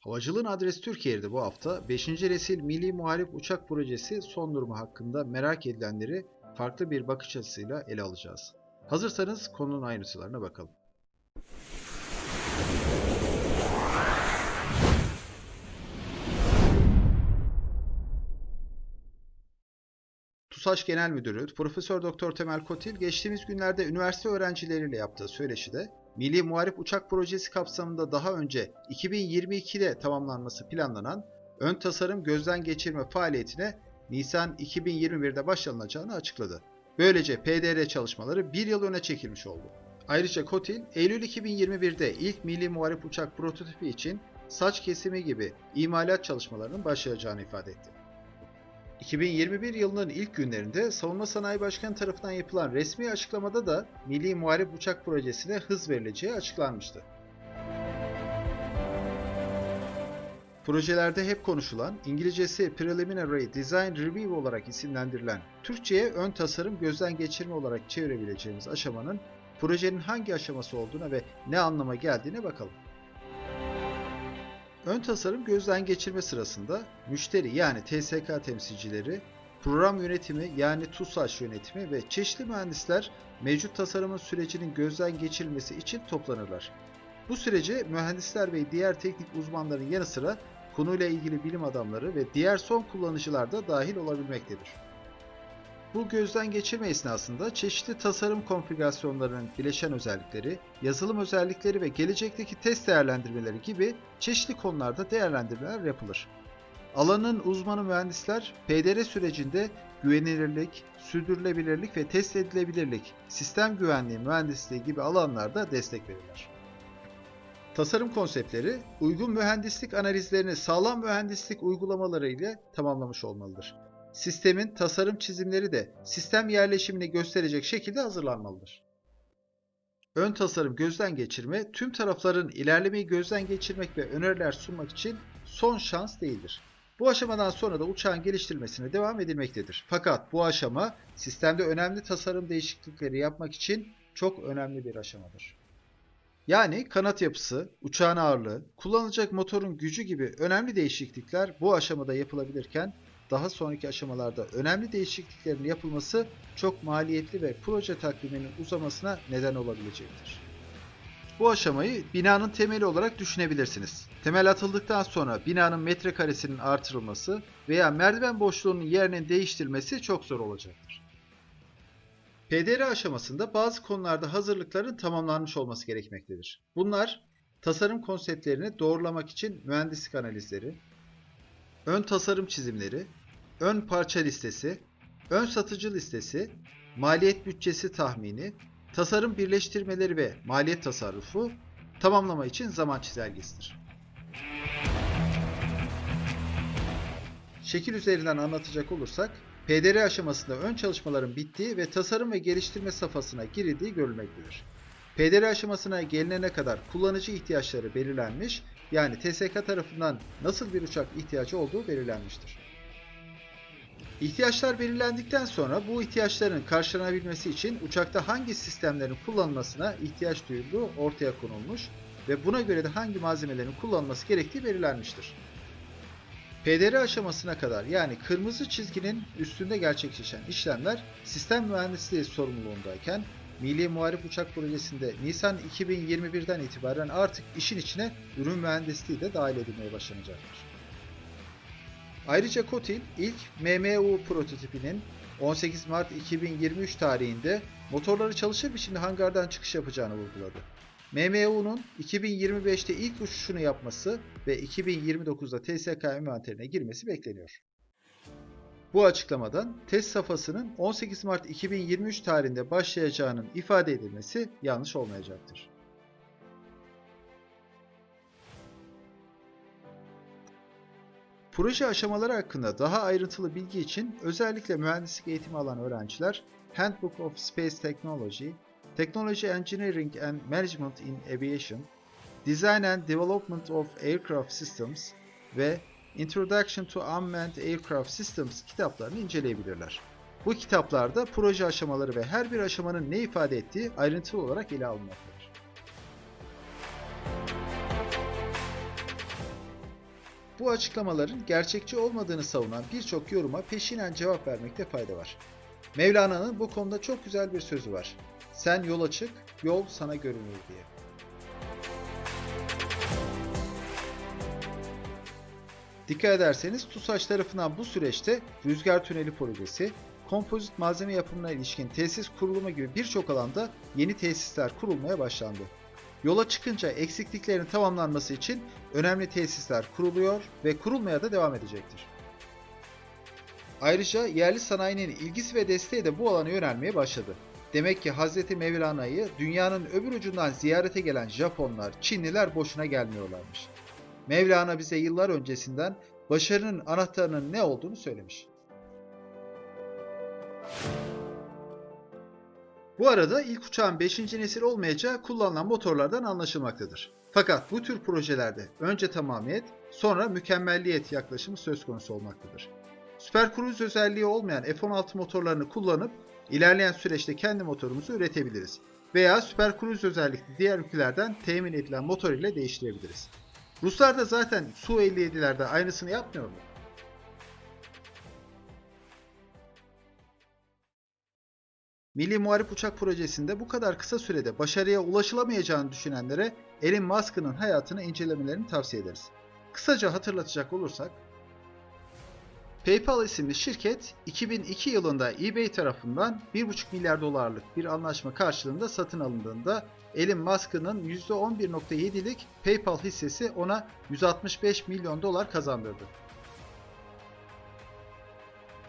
Havacılığın adresi Türkiye'de bu hafta 5. nesil Milli Muharip Uçak Projesi son durumu hakkında merak edilenleri farklı bir bakış açısıyla ele alacağız. Hazırsanız konunun ayrıntılarına bakalım. TUSAŞ Genel Müdürü Profesör Doktor Temel Kotil geçtiğimiz günlerde üniversite öğrencileriyle yaptığı söyleşide Milli Muharip Uçak Projesi kapsamında daha önce 2022'de tamamlanması planlanan ön tasarım gözden geçirme faaliyetine Nisan 2021'de başlanılacağını açıkladı. Böylece PDR çalışmaları bir yıl öne çekilmiş oldu. Ayrıca Kotil, Eylül 2021'de ilk Milli Muharip Uçak prototipi için saç kesimi gibi imalat çalışmalarının başlayacağını ifade etti. 2021 yılının ilk günlerinde Savunma Sanayi Başkanı tarafından yapılan resmi açıklamada da Milli Muharip Uçak Projesi'ne hız verileceği açıklanmıştı. Projelerde hep konuşulan, İngilizcesi Preliminary Design Review olarak isimlendirilen, Türkçe'ye ön tasarım gözden geçirme olarak çevirebileceğimiz aşamanın projenin hangi aşaması olduğuna ve ne anlama geldiğine bakalım. Ön tasarım gözden geçirme sırasında müşteri yani TSK temsilcileri, program yönetimi yani TUSAŞ yönetimi ve çeşitli mühendisler mevcut tasarımın sürecinin gözden geçirilmesi için toplanırlar. Bu sürece mühendisler ve diğer teknik uzmanların yanı sıra konuyla ilgili bilim adamları ve diğer son kullanıcılar da dahil olabilmektedir. Bu gözden geçirme esnasında çeşitli tasarım konfigürasyonlarının bileşen özellikleri, yazılım özellikleri ve gelecekteki test değerlendirmeleri gibi çeşitli konularda değerlendirmeler yapılır. Alanın uzmanı mühendisler PDR sürecinde güvenilirlik, sürdürülebilirlik ve test edilebilirlik, sistem güvenliği mühendisliği gibi alanlarda destek verirler. Tasarım konseptleri uygun mühendislik analizlerini sağlam mühendislik uygulamaları ile tamamlamış olmalıdır. Sistemin tasarım çizimleri de sistem yerleşimini gösterecek şekilde hazırlanmalıdır. Ön tasarım gözden geçirme, tüm tarafların ilerlemeyi gözden geçirmek ve öneriler sunmak için son şans değildir. Bu aşamadan sonra da uçağın geliştirilmesine devam edilmektedir. Fakat bu aşama sistemde önemli tasarım değişiklikleri yapmak için çok önemli bir aşamadır. Yani kanat yapısı, uçağın ağırlığı, kullanılacak motorun gücü gibi önemli değişiklikler bu aşamada yapılabilirken daha sonraki aşamalarda önemli değişikliklerin yapılması çok maliyetli ve proje takviminin uzamasına neden olabilecektir. Bu aşamayı binanın temeli olarak düşünebilirsiniz. Temel atıldıktan sonra binanın metrekaresinin artırılması veya merdiven boşluğunun yerinin değiştirilmesi çok zor olacaktır. PDR aşamasında bazı konularda hazırlıkların tamamlanmış olması gerekmektedir. Bunlar tasarım konseptlerini doğrulamak için mühendislik analizleri, ön tasarım çizimleri, ön parça listesi, ön satıcı listesi, maliyet bütçesi tahmini, tasarım birleştirmeleri ve maliyet tasarrufu, tamamlama için zaman çizelgesidir. Şekil üzerinden anlatacak olursak, PDR aşamasında ön çalışmaların bittiği ve tasarım ve geliştirme safhasına girildiği görülmektedir. PDR aşamasına gelinene kadar kullanıcı ihtiyaçları belirlenmiş, yani TSK tarafından nasıl bir uçak ihtiyacı olduğu belirlenmiştir. İhtiyaçlar belirlendikten sonra bu ihtiyaçların karşılanabilmesi için uçakta hangi sistemlerin kullanılmasına ihtiyaç duyulduğu ortaya konulmuş ve buna göre de hangi malzemelerin kullanılması gerektiği belirlenmiştir. PDR aşamasına kadar yani kırmızı çizginin üstünde gerçekleşen işlemler sistem mühendisliği sorumluluğundayken Milli Muharip Uçak Projesi'nde Nisan 2021'den itibaren artık işin içine ürün mühendisliği de dahil edilmeye başlanacaktır. Ayrıca Kotil ilk MMU prototipinin 18 Mart 2023 tarihinde motorları çalışır biçimde hangardan çıkış yapacağını vurguladı. MMU'nun 2025'te ilk uçuşunu yapması ve 2029'da TSK envanterine girmesi bekleniyor. Bu açıklamadan test safhasının 18 Mart 2023 tarihinde başlayacağının ifade edilmesi yanlış olmayacaktır. Proje aşamaları hakkında daha ayrıntılı bilgi için özellikle mühendislik eğitimi alan öğrenciler Handbook of Space Technology, Technology Engineering and Management in Aviation, Design and Development of Aircraft Systems ve Introduction to Unmanned Aircraft Systems kitaplarını inceleyebilirler. Bu kitaplarda proje aşamaları ve her bir aşamanın ne ifade ettiği ayrıntılı olarak ele alınmaktadır. Bu açıklamaların gerçekçi olmadığını savunan birçok yoruma peşinen cevap vermekte fayda var. Mevlana'nın bu konuda çok güzel bir sözü var. Sen yola çık, yol sana görünür diye. Dikkat ederseniz TUSAŞ tarafından bu süreçte rüzgar tüneli projesi, kompozit malzeme yapımına ilişkin tesis kurulumu gibi birçok alanda yeni tesisler kurulmaya başlandı. Yola çıkınca eksikliklerin tamamlanması için önemli tesisler kuruluyor ve kurulmaya da devam edecektir. Ayrıca yerli sanayinin ilgisi ve desteği de bu alana yönelmeye başladı. Demek ki Hazreti Mevlana'yı dünyanın öbür ucundan ziyarete gelen Japonlar, Çinliler boşuna gelmiyorlarmış. Mevlana bize yıllar öncesinden başarının anahtarının ne olduğunu söylemiş. Bu arada ilk uçağın 5. nesil olmayacağı kullanılan motorlardan anlaşılmaktadır. Fakat bu tür projelerde önce tamamiyet, sonra mükemmelliyet yaklaşımı söz konusu olmaktadır. Süper Cruise özelliği olmayan F-16 motorlarını kullanıp ilerleyen süreçte kendi motorumuzu üretebiliriz. Veya Süper Cruise özellikli diğer ülkelerden temin edilen motor ile değiştirebiliriz. Ruslar da zaten Su-57'lerde aynısını yapmıyor mu? Milli Muharip Uçak Projesi'nde bu kadar kısa sürede başarıya ulaşılamayacağını düşünenlere Elon Musk'ın hayatını incelemelerini tavsiye ederiz. Kısaca hatırlatacak olursak, PayPal isimli şirket 2002 yılında eBay tarafından 1,5 milyar dolarlık bir anlaşma karşılığında satın alındığında Elon Musk'ın %11.7'lik PayPal hissesi ona 165 milyon dolar kazandırdı.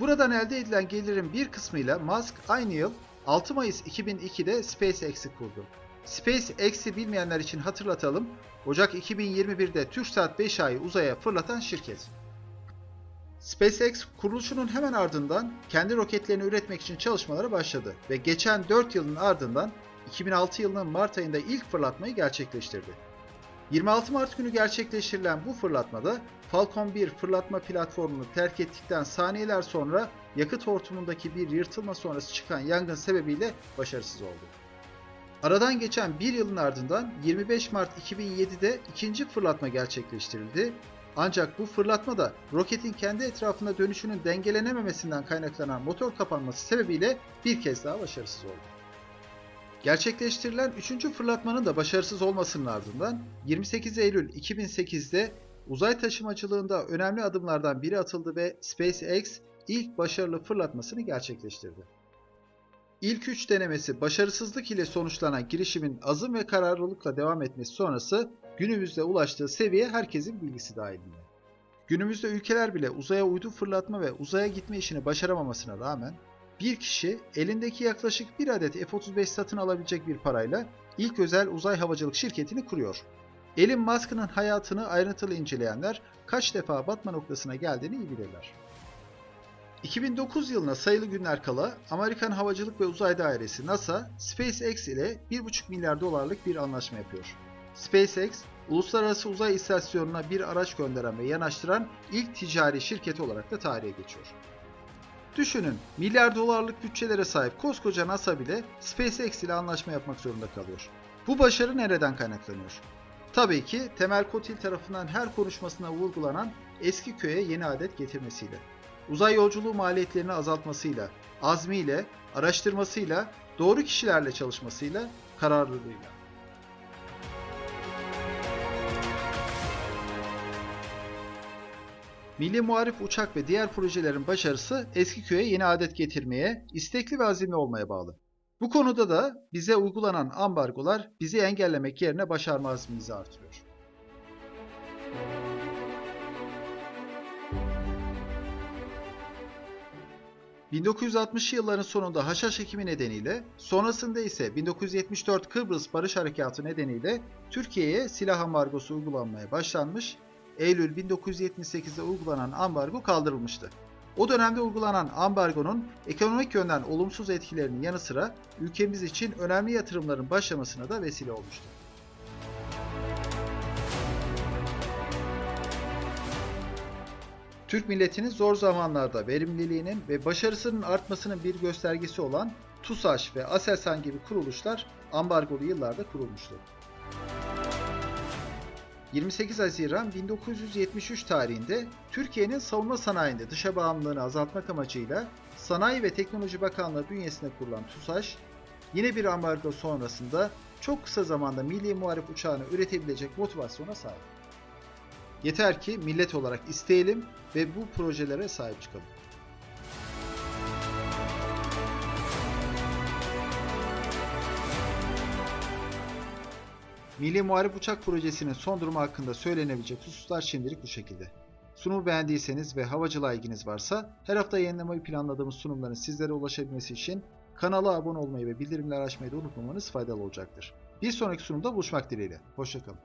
Buradan elde edilen gelirin bir kısmıyla Musk aynı yıl 6 Mayıs 2002'de SpaceX'i kurdu. SpaceX'i bilmeyenler için hatırlatalım. Ocak 2021'de TürkSat 5 ayı uzaya fırlatan şirket. SpaceX kuruluşunun hemen ardından kendi roketlerini üretmek için çalışmalara başladı ve geçen 4 yılın ardından 2006 yılının Mart ayında ilk fırlatmayı gerçekleştirdi. 26 Mart günü gerçekleştirilen bu fırlatmada Falcon 1 fırlatma platformunu terk ettikten saniyeler sonra yakıt hortumundaki bir yırtılma sonrası çıkan yangın sebebiyle başarısız oldu. Aradan geçen bir yılın ardından 25 Mart 2007'de ikinci fırlatma gerçekleştirildi. Ancak bu fırlatmada roketin kendi etrafında dönüşünün dengelenememesinden kaynaklanan motor kapanması sebebiyle bir kez daha başarısız oldu. Gerçekleştirilen 3. fırlatmanın da başarısız olmasının ardından 28 Eylül 2008'de uzay taşımacılığında önemli adımlardan biri atıldı ve SpaceX ilk başarılı fırlatmasını gerçekleştirdi. İlk 3 denemesi başarısızlık ile sonuçlanan girişimin azım ve kararlılıkla devam etmesi sonrası günümüzde ulaştığı seviye herkesin bilgisi dahilinde. Günümüzde ülkeler bile uzaya uydu fırlatma ve uzaya gitme işini başaramamasına rağmen bir kişi elindeki yaklaşık bir adet F-35 satın alabilecek bir parayla ilk özel uzay havacılık şirketini kuruyor. Elon Musk'ın hayatını ayrıntılı inceleyenler kaç defa batma noktasına geldiğini iyi bilirler. 2009 yılına sayılı günler kala Amerikan Havacılık ve Uzay Dairesi NASA, SpaceX ile 1,5 milyar dolarlık bir anlaşma yapıyor. SpaceX, uluslararası uzay istasyonuna bir araç gönderen ve yanaştıran ilk ticari şirket olarak da tarihe geçiyor. Düşünün, milyar dolarlık bütçelere sahip koskoca NASA bile SpaceX ile anlaşma yapmak zorunda kalıyor. Bu başarı nereden kaynaklanıyor? Tabii ki Temel Kotil tarafından her konuşmasına vurgulanan eski köye yeni adet getirmesiyle. Uzay yolculuğu maliyetlerini azaltmasıyla, azmiyle, araştırmasıyla, doğru kişilerle çalışmasıyla, kararlılığıyla. Milli Muharip Uçak ve diğer projelerin başarısı eski köye yeni adet getirmeye, istekli ve azimli olmaya bağlı. Bu konuda da bize uygulanan ambargolar bizi engellemek yerine başarma azmimizi artırıyor. ...1960'lı yılların sonunda haşhaş ekimi nedeniyle, sonrasında ise 1974 Kıbrıs Barış Harekatı nedeniyle Türkiye'ye silah ambargosu uygulanmaya başlanmış Eylül 1978'de uygulanan ambargo kaldırılmıştı. O dönemde uygulanan ambargonun ekonomik yönden olumsuz etkilerinin yanı sıra ülkemiz için önemli yatırımların başlamasına da vesile olmuştu. Türk milletinin zor zamanlarda verimliliğinin ve başarısının artmasının bir göstergesi olan TUSAŞ ve ASELSAN gibi kuruluşlar ambargolu yıllarda kurulmuştu. 28 Haziran 1973 tarihinde Türkiye'nin savunma sanayinde dışa bağımlılığını azaltmak amacıyla Sanayi ve Teknoloji Bakanlığı bünyesinde kurulan TUSAŞ, yine bir ambargo sonrasında çok kısa zamanda milli muharip uçağını üretebilecek motivasyona sahip. Yeter ki millet olarak isteyelim ve bu projelere sahip çıkalım. Milli Muharip Uçak Projesi'nin son durumu hakkında söylenebilecek hususlar şimdilik bu şekilde. Sunumu beğendiyseniz ve havacılığa ilginiz varsa her hafta yayınlamayı planladığımız sunumların sizlere ulaşabilmesi için kanala abone olmayı ve bildirimleri açmayı da unutmamanız faydalı olacaktır. Bir sonraki sunumda buluşmak dileğiyle. Hoşçakalın.